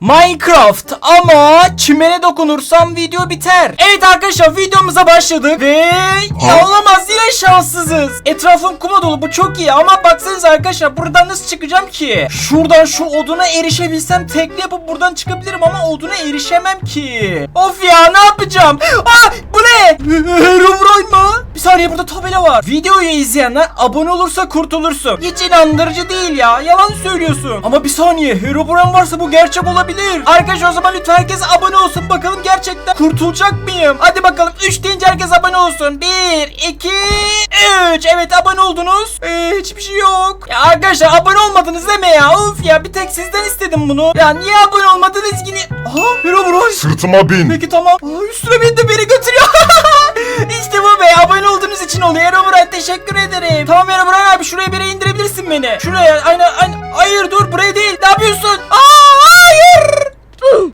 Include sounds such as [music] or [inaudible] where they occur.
Minecraft ama çimene dokunursam video biter. Evet arkadaşlar videomuza başladık ve ya olamaz yine şanssızız. Etrafım kuma dolu bu çok iyi ama baksanıza arkadaşlar buradan nasıl çıkacağım ki? Şuradan şu oduna erişebilsem tekne yapıp buradan çıkabilirim ama oduna erişemem ki. Of ya ne yapacağım? Aa bu ne? Saniye burada tabela var. Videoyu izleyenler abone olursa kurtulursun. Hiç inandırıcı değil ya. Yalan söylüyorsun. Ama bir saniye Herobrine varsa bu gerçek olabilir. Arkadaşlar o zaman lütfen herkes abone olsun. Bakalım gerçekten kurtulacak mıyım? Hadi bakalım 3 deyince herkes abone olsun. 1, 2, 3. Evet abone oldunuz. Ee, hiçbir şey yok. Ya arkadaşlar abone olmadınız deme ya. Of ya bir tek sizden istedim bunu. Ya niye abone olmadınız yine? Aha Herobrine. Sırtıma bin. Peki tamam. Aa, üstüne bindi beni götürüyor. [laughs] teşekkür ederim. Tamam Herobrine abi şuraya bir yere indirebilirsin beni. Şuraya aynen aynen. Hayır dur buraya